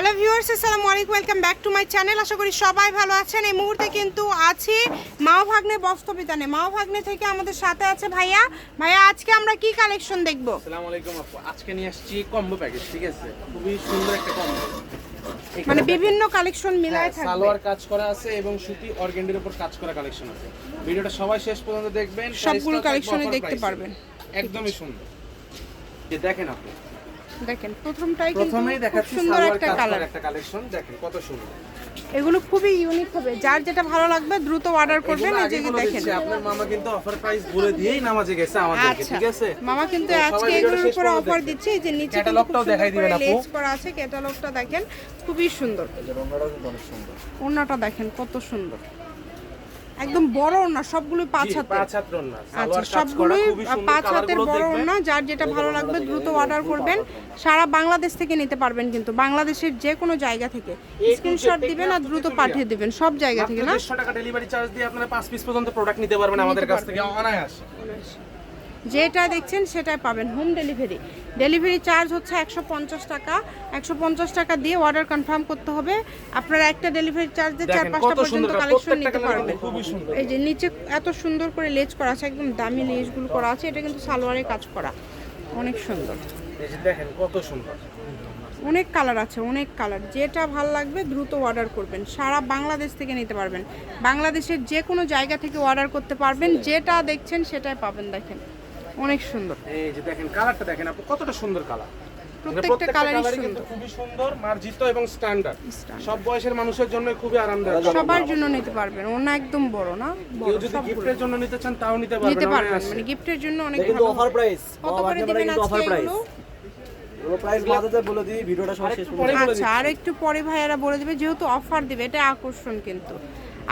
Hello viewers আসসালামু আলাইকুম। Welcome back to my channel আশা করি সবাই ভালো আছেন। এই মুহূর্তে কিন্তু আছি মাও ভাগ্নে বস্ত্রবিতানে মাও ভাগ্নে থেকে আমাদের সাথে আছে ভাইয়া। ভাইয়া আজকে আমরা কি কালেকশন দেখব? আসসালামু আলাইকুম আপু। আজকে নিয়ে আসছি কম্বো প্যাকেজ ঠিক আছে? খুবই সুন্দর একটা কম্বো মানে বিভিন্ন কালেকশন মিলায় থাকবে। সালোয়ার কাজ করা আছে এবং সুতি অর্গেন্ডির উপর কাজ করা কালেকশন আছে। ভিডিওটা সবাই শেষ পর্যন্ত দেখবেন। সবগুলো Price টা থাকবে কালেকশনে offer দেখতে পারবেন। একদমই সুন্দর। যে দেখেন আপনি। দেখেন প্রথমটাই প্রথমেই দেখাচ্ছি সুন্দর একটা কালার একটা কালেকশন দেখেন কত সুন্দর। এগুলো খুবই ইউনিক হবে। যার যেটা ভালো লাগবে দ্রুত অর্ডার করবেন এই যে দেখেন। আপনার মামা কিন্তু অফার প্রাইস বলে দিয়েই নামাজে গেছে আমাদেরকে আচ্ছা। ঠিক আছে? মামা কিন্তু আজকে এগুলোর উপরে অফার। দিচ্ছে এই যে নিচে ক্যাটালগটাও দেখাই দিবেন আপু। লেস করা আছে ক্যাটালগটা দেখেন খুবই সুন্দর। ওড়নাটা দেখেন কত সুন্দর। একদম বড় ওড়না সবগুলো পাঁচ হাতের। হাতে আচ্ছা সবগুলোই পাঁচ হাতের বড় ওড়না যার যেটা ভালো লাগবে দ্রুত অর্ডার করবেন। সারা বাংলাদেশ থেকে নিতে পারবেন কিন্তু। বাংলাদেশের যে কোনো জায়গা থেকে স্ক্রিনশট দিবেন আর দ্রুত পাঠিয়ে দিবেন সব জায়গা থেকে না? টাকা ডেলিভারি চার্জ দিয়ে আপনারা পাঁচ পিস পর্যন্ত প্রোডাক্ট নিতে পারবেন আমাদের কাছ থেকে অনায়াসে। যেটা দেখছেন সেটাই পাবেন হোম ডেলিভারি। ডেলিভারি চার্জ হচ্ছে একশো পঞ্চাশ টাকা। একশো পঞ্চাশ টাকা দিয়ে অর্ডার কনফার্ম করতে হবে। আপনারা একটা ডেলিভারি চার্জ দিয়ে চার পাঁচটা পর্যন্ত কালেকশন নিতে পারবেন। এই যে নিচে এত সুন্দর করে লেজ করা আছে একদম দামি লেজগুলো করা আছে এটা কিন্তু সালোয়ারে কাজ করা। অনেক সুন্দর। দেখেন কত সুন্দর। অনেক কালার আছে অনেক কালার। যেটা ভালো লাগবে দ্রুত অর্ডার করবেন। সারা বাংলাদেশ থেকে নিতে পারবেন। বাংলাদেশের যে কোনো জায়গা থেকে অর্ডার করতে পারবেন। যেটা দেখছেন সেটাই পাবেন দেখেন। অনেক সুন্দর। এই যে দেখেন কালারটা দেখেন আপু কতটা সুন্দর কালার। প্রত্যেকটা কালারই কিন্তু খুবই সুন্দর মার্জিত এবং স্ট্যান্ডার্ড সব বয়সের মানুষের জন্য খুবই আরামদায়ক। সবার জন্য নিতে পারবেন ওনা একদম বড় না বড় যদি গিফটের জন্য নিতে চান তাও নিতে নিতে পারবেন পারবেন মানে গিফটের জন্য অনেক কিন্তু ভালো। অফার প্রাইস কত করে দিবেন অফার প্রাইস এগুলো? প্রাইস বলে বলে আচ্ছা আর একটু পরে ভাইয়ারা বলে দিবে যেহেতু অফার দিবে এটা আকর্ষণ কিন্তু।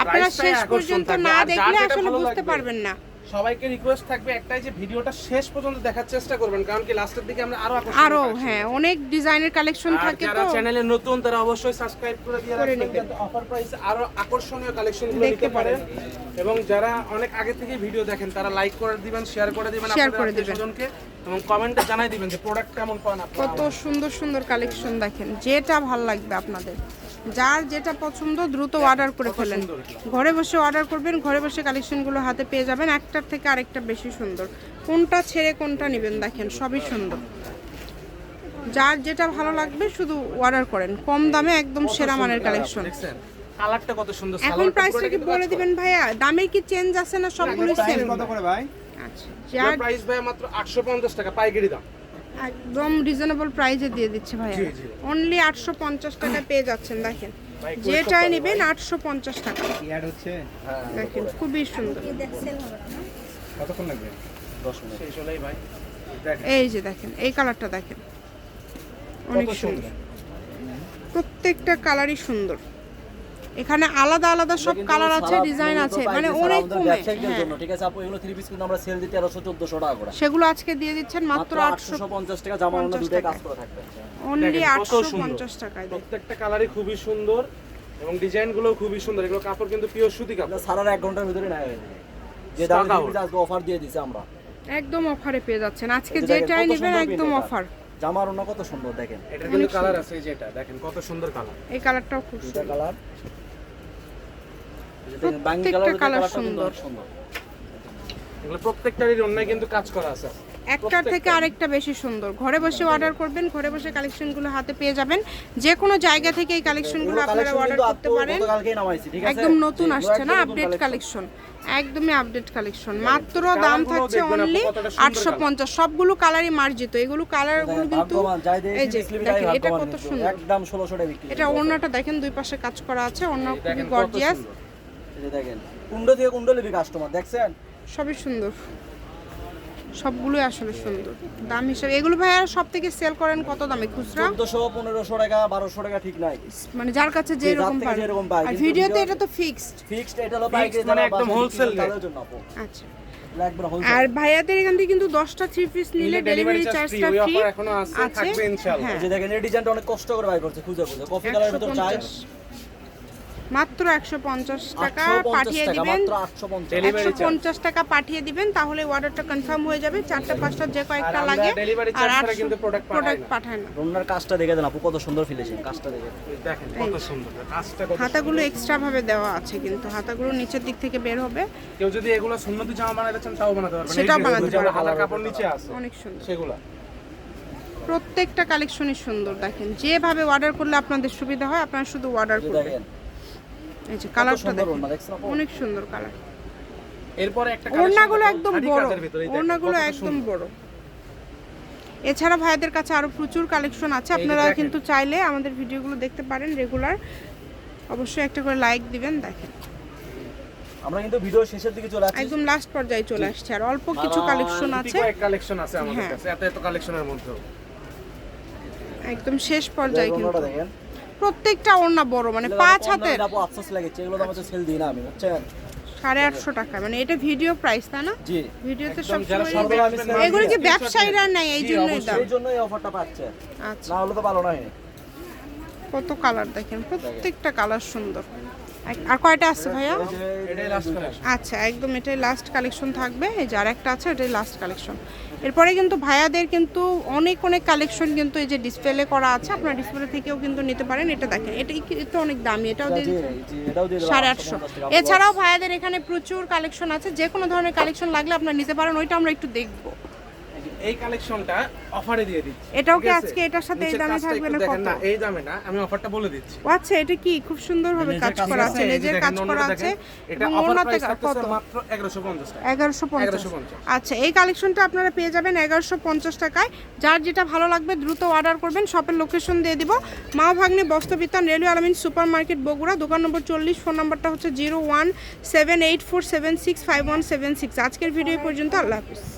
আপনারা শেষ পর্যন্ত না দেখলে আসলে বুঝতে পারবেন না। সবাইকে রিকোয়েস্ট থাকবে একটাই যে ভিডিওটা শেষ পর্যন্ত দেখার চেষ্টা করবেন কারণ কি লাস্টের দিকে আমরা আরও আরও হ্যাঁ অনেক ডিজাইনের কালেকশন থাকে যারা তো। চ্যানেলে নতুন তারা অবশ্যই সাবস্ক্রাইব করে দিয়ে রাখবেন যাতে অফার প্রাইসে আরও আকর্ষণীয় দেখতে পারেন। এবং যারা অনেক আগে থেকে ভিডিও দেখেন তারা লাইক করে দিবেন শেয়ার করে দিবেন আপনাদের করে। আত্মীয়স্বজনকে এবং কমেন্টে জানাই দিবেন যে প্রোডাক্ট কেমন পান আপনারা। কত সুন্দর সুন্দর কালেকশন দেখেন যেটা ভালো লাগবে আপনাদের। যার যেটা পছন্দ দ্রুত অর্ডার করে ফেলেন। ঘরে বসে অর্ডার করবেন ঘরে বসে কালেকশনগুলো হাতে পেয়ে যাবেন। একটার থেকে আরেকটা বেশি সুন্দর। কোনটা ছেড়ে কোনটা নেবেন দেখেন সবই সুন্দর। যার যেটা ভালো লাগবে শুধু অর্ডার করেন। কম দামে একদম সেরা মানের কালেকশন দেখছেন? কালারটা কত সুন্দর এখন প্রাইসটা কি বলে দিবেন ভাইয়া? দামের কি চেঞ্জ আছে না সবগুলো সেম কত করে ভাই? আচ্ছা যার প্রাইস ভাই মাত্র 850 টাকা পাইকারি দাম। একদম রিজনেবল প্রাইসে দিয়ে দিচ্ছে ভাইয়া। জি, জি। অনলি আটশো পঞ্চাশ টাকা পেয়ে যাচ্ছেন দেখেন। যেটাই নেবেন আটশো পঞ্চাশ টাকা। দেখেন খুবই সুন্দর। কতক্ষণ লাগবে? 10 মিনিট। সেই চলেই ভাই। দেখেন। এই যে দেখেন এই কালারটা দেখেন। অনেক সুন্দর। প্রত্যেকটা কালারই সুন্দর। এখানে আলাদা আলাদা সব কালার আছে ডিজাইন আছে। মানে অনেক কমে। হ্যাঁ। ঠিক আছে? আপু এগুলো থ্রি পিস কিন্তু আমরা সেল দিতে 1300 1400 টাকা করে। সেগুলো আজকে দিয়ে দিচ্ছেন মাত্র মাত্র আটশো 850 টাকা জামা অন্য 50 দুটোই কাজ। করা থাকবে। অনলি দেখেন, কত আটশো সুন্দর। পঞ্চাশ টাকায় প্রত্যেকটা কালারই খুবই সুন্দর এবং ডিজাইনগুলো খুবই সুন্দর। এগুলো কাপড় কিন্তু পিওর সুতি কাপড়। সারার এক ঘণ্টার ভিতরে নেওয়া হয়ে যাবে। যে দাম। আজকে অফার দিয়ে দিছি আমরা। একদম অফারে পেয়ে যাচ্ছেন। আজকে যেটাই নেবেন একদম এটা। অফার জামার অন্য কত সুন্দর দেখেন। এটার কিন্তু কালার আছে এই যে এটা। দেখেন কত সুন্দর কালার এই কালারটাও খুব সুন্দর। কালার প্রত্যেকটা colour সুন্দর। সুন্দর। এগুলো প্রত্যেকটারই অন্যায় কিন্তু কাজ করা আছে। একটার থেকে আরেকটা বেশি সুন্দর। ঘরে বসে অর্ডার করবেন ঘরে বসে কালেকশনগুলো হাতে পেয়ে যাবেন। যে কোনো জায়গা থেকে এই কালেকশনগুলো আপনারা অর্ডার করতে পারেন। একদম নতুন আসছে না আপডেট কালেকশন একদমই আপডেট কালেকশন মাত্র দাম থাকছে অনলি আটশো পঞ্চাশ। সবগুলো কালারই মার্জিত। এগুলো কালারগুলো কিন্তু এই যে দেখেন এটা কত সুন্দর। একদম 1600 টাকা বিক্রি এটা ওড়নাটা দেখেন দুই পাশে কাজ করা আছে ওড়না খুবই গর্জিয়াস যে দেখেন কুন্ডো দিয়ে কুন্ডো লিবি কাস্টমার দেখছেন? সবই সুন্দর। সবগুলোই আসলে সুন্দর। দাম হিসাবে এগুলো ভাইয়া সব থেকে সেল করেন কত দামে? খুচরা? 1400 1500 টাকা 1200 টাকা ঠিক নাই। মানে যার কাছে যে রকম থেকে পারে আর কিন্তু ভিডিওতে এটা তো ফিক্সড ফিক্সড এটা হলো পাইকারি মানে একদম জন্য আচ্ছা। আর ভাইয়াদের এখান থেকে কিন্তু দশটা থ্রি পিস নিলে ডেলিভারি চার্জটা ফ্রি এখনও আছে, থাকবে ইনশাআল্লাহ। হ্যাঁ। যে দেখেন এই ডিজাইনটা অনেক কষ্ট করে বাই করছে খুঁজে খুঁজে। কফি কালারের ভিতর চাই। 150 মাত্র একশো পঞ্চাশ টাকা পাঠিয়ে দিবেন। মাত্র 850 Delivery একশো পঞ্চাশ টাকা পাঠিয়ে দিবেন তাহলে অর্ডারটা কনফার্ম হয়ে যাবে চারটা পাঁচটা যে কয়েকটা লাগে আর কিন্তু প্রোডাক্ট না। পাঠায় না। রুমনার কাজটা দেখে দেন আপু কত সুন্দর ফিনিশিং কাজটা দেখে। দেখেন কত সুন্দর কাজটা হাতাগুলো এক্সট্রা ভাবে দেওয়া আছে কিন্তু হাতাগুলো নিচের দিক থেকে বের হবে। কেউ যদি এগুলো সুন্নতি জামা বানাতে চান তাও বানাতে পারবেন। যে বানাতে পারবেন। হাতার কাপড় নিচে আছে অনেক সুন্দর। সেগুলো। প্রত্যেকটা কালেকশনই সুন্দর দেখেন। যেভাবে অর্ডার করলে আপনাদের সুবিধা হয় আপনারা শুধু অর্ডার করবেন। এই যে কালারটা দেখেন। অনেক সুন্দর কালার এরপরে একটা ওড়নাগুলো একদম বড়। ওড়নাগুলো একদম বড়। এছাড়া ভাইদের কাছে আরও প্রচুর কালেকশন আছে। আপনারা কিন্তু চাইলে আমাদের ভিডিওগুলো দেখতে পারেন রেগুলার অবশ্যই একটা করে লাইক দিবেন দেখেন। আমরা কিন্তু ভিডিও শেষের দিকে চলে আসছি। একদম লাস্ট পর্যায়ে চলে আসছে। আর অল্প কিছু কালেকশন আছে। কয়েক কালেকশন আছে আমাদের হ্যাঁ। কাছে। এত এত কালেকশনের মধ্যেও। একদম শেষ পর্যায়ে কিন্তু। দেখেন। প্রত্যেকটা ওড়না বড় মানে পাঁচ আপু আফসোস লাগেছে এগুলো তো আমাদের সেল দিই না আমি বুঝছেন সাড়ে আটশো টাকা মানে এটা ভিডিও প্রাইস তাই না? ভিডিওতে সব এগুলো কি ব্যবসায়ীরা নাই এই জন্যই দাম অফারটা পাচ্ছে। আচ্ছা। না হলে তো ভালো নয় কত কালার দেখেন প্রত্যেকটা কালার সুন্দর। আর কয়টা আছে ভাইয়া? আচ্ছা একদম এটাই লাস্ট কালেকশন থাকবে। এই যার একটা আছে এটাই লাস্ট কালেকশন এরপরে কিন্তু ভাইয়াদের কিন্তু অনেক অনেক কালেকশন কিন্তু এই যে ডিসপ্লে করা আছে। আপনার ডিসপ্লে থেকেও কিন্তু নিতে পারেন। এটা দেখেন এটা তো অনেক দামি। এটাও সাড়ে আটশো এছাড়াও ভাইয়াদের এখানে প্রচুর কালেকশন আছে। যে কোনো ধরনের কালেকশন লাগলে আপনারা নিতে পারেন। ওইটা আমরা একটু দেখব। এই কালেকশনটা অফারে দিয়ে দিচ্ছি এটাও কি আজকে এটার সাথে এই দামে থাকবে না কত না এই দামে না আমি অফারটা বলে দিচ্ছি। ও আচ্ছা এটা কি খুব সুন্দরভাবে কাজ করা আছে, লেজের কাজ করা আছে এটা অফার প্রাইস কত? মাত্র 1150 টাকা। 1150 আচ্ছা এই কালেকশনটা আপনারা পেয়ে যাবেন এগারোশো পঞ্চাশ টাকায়। যার যেটা ভালো লাগবে দ্রুত অর্ডার করবেন শপের লোকেশন দিয়ে দিব। মা ভাগ্নে বস্ত্রবিতান railway Almin super market Bogura দোকান নম্বর চল্লিশ ফোন নাম্বারটা হচ্ছে zero one seven eight four seven six five one seven six. আজকের ভিডিও পর্যন্ত আল্লাহ হাফিজ।